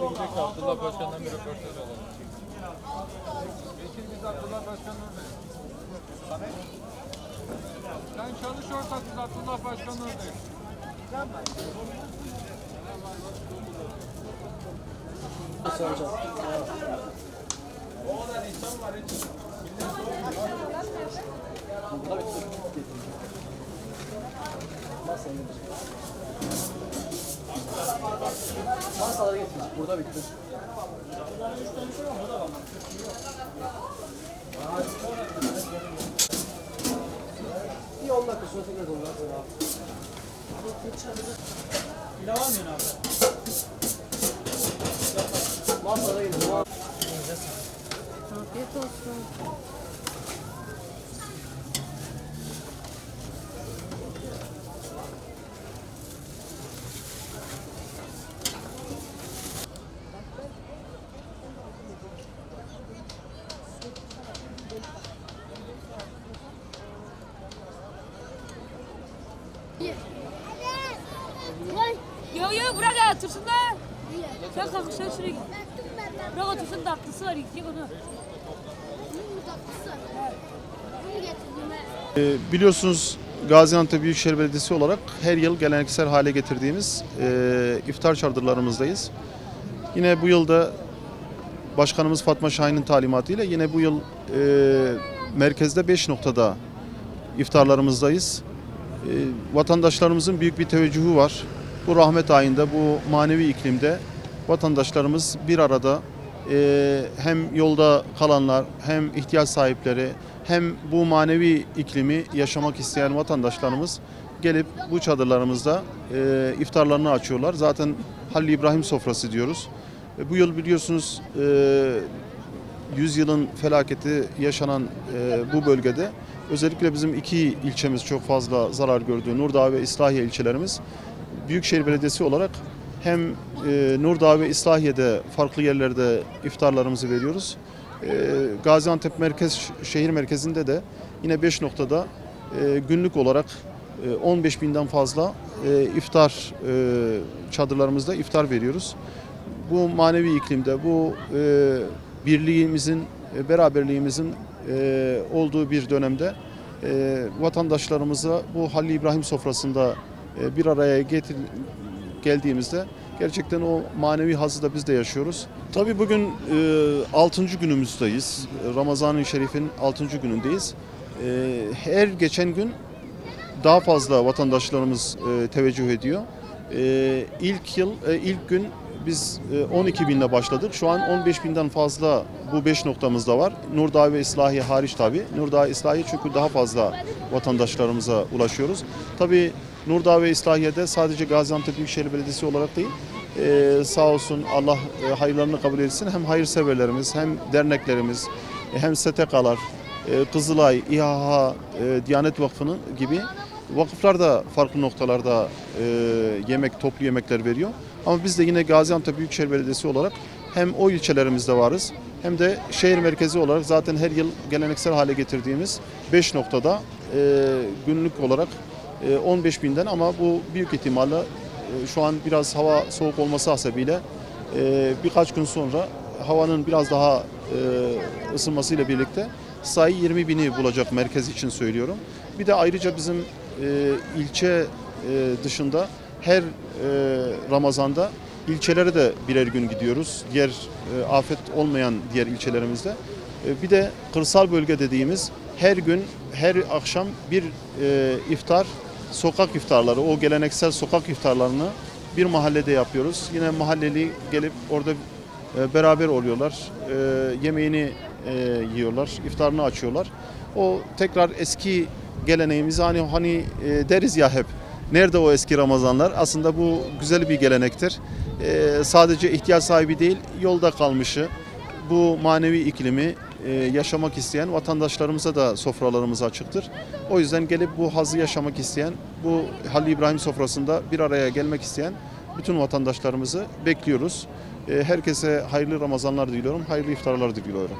Hadi gidelim Abdullah Başkan'dan bir röportaj alalım. Bekir biz Abdullah Başkan'ın Sen çalış ortak biz Abdullah Başkan'ın oradayız. Masalara getir. Burada bitti. Bir 10 dakika sonra tekrar dolu. Pilav almıyorsun abi. Masalara getir. Afiyet olsun. Yo yo bırak ya otursun da. Sen kalk sen şuraya git. Bırak otursun tatlısı var yiyecek onu. Ee, Biliyorsunuz Gaziantep Büyükşehir Belediyesi olarak her yıl geleneksel hale getirdiğimiz e, iftar çadırlarımızdayız. Yine bu yılda Başkanımız Fatma Şahin'in talimatıyla yine bu yıl e, merkezde 5 noktada iftarlarımızdayız. E, vatandaşlarımızın büyük bir teveccühü var. Bu rahmet ayında, bu manevi iklimde vatandaşlarımız bir arada e, hem yolda kalanlar hem ihtiyaç sahipleri hem bu manevi iklimi yaşamak isteyen vatandaşlarımız gelip bu çadırlarımızda e, iftarlarını açıyorlar. Zaten Halil İbrahim sofrası diyoruz. E, bu yıl biliyorsunuz e, 100 yılın felaketi yaşanan e, bu bölgede özellikle bizim iki ilçemiz çok fazla zarar gördü. Nurdağ ve İslahiye ilçelerimiz. Büyükşehir Belediyesi olarak hem e, Nurdağ ve İslahiye'de farklı yerlerde iftarlarımızı veriyoruz. E, Gaziantep merkez şehir merkezinde de yine 5 noktada e, günlük olarak e, 15 binden fazla e, iftar e, çadırlarımızda iftar veriyoruz bu manevi iklimde, bu e, birliğimizin, e, beraberliğimizin e, olduğu bir dönemde e, vatandaşlarımıza bu Halil İbrahim sofrasında bir araya getir, geldiğimizde gerçekten o manevi hazzı da biz de yaşıyoruz. Tabii bugün e, 6. günümüzdeyiz. Ramazan-ı Şerif'in 6. günündeyiz. E, her geçen gün daha fazla vatandaşlarımız e, teveccüh ediyor. E, ilk yıl, e, ilk gün biz e, 12 binle başladık. Şu an 15 binden fazla bu 5 noktamızda var. Nurdağ ve İslahiye hariç tabi. Nurdağ, İslahiye çünkü daha fazla vatandaşlarımıza ulaşıyoruz. Tabi Nurdağ ve İslahiye'de sadece Gaziantep Büyükşehir Belediyesi olarak değil, e, sağ olsun Allah e, hayırlarını kabul etsin. Hem hayırseverlerimiz hem derneklerimiz e, hem STK'lar, Kızılay, İHH, e, Diyanet Vakfı'nın gibi vakıflar da farklı noktalarda yemek, toplu yemekler veriyor. Ama biz de yine Gaziantep Büyükşehir Belediyesi olarak hem o ilçelerimizde varız hem de şehir merkezi olarak zaten her yıl geleneksel hale getirdiğimiz 5 noktada günlük olarak 15 binden ama bu büyük ihtimalle e, şu an biraz hava soğuk olması hasebiyle e, birkaç gün sonra havanın biraz daha e, ısınmasıyla birlikte sayı 20 bini bulacak merkez için söylüyorum. Bir de ayrıca bizim ilçe dışında her Ramazan'da ilçelere de birer gün gidiyoruz. Diğer afet olmayan diğer ilçelerimizde. Bir de kırsal bölge dediğimiz her gün her akşam bir iftar sokak iftarları o geleneksel sokak iftarlarını bir mahallede yapıyoruz. Yine mahalleli gelip orada e, beraber oluyorlar. E, yemeğini e, yiyorlar, iftarını açıyorlar. O tekrar eski geleneğimizi hani hani deriz ya hep. Nerede o eski Ramazanlar? Aslında bu güzel bir gelenektir. Sadece ihtiyaç sahibi değil, yolda kalmışı, bu manevi iklimi e, yaşamak isteyen vatandaşlarımıza da sofralarımız açıktır. O yüzden gelip bu hazı yaşamak isteyen, bu Halil İbrahim sofrasında bir araya gelmek isteyen bütün vatandaşlarımızı bekliyoruz. E, herkese hayırlı Ramazanlar diliyorum, hayırlı iftarlar diliyorum.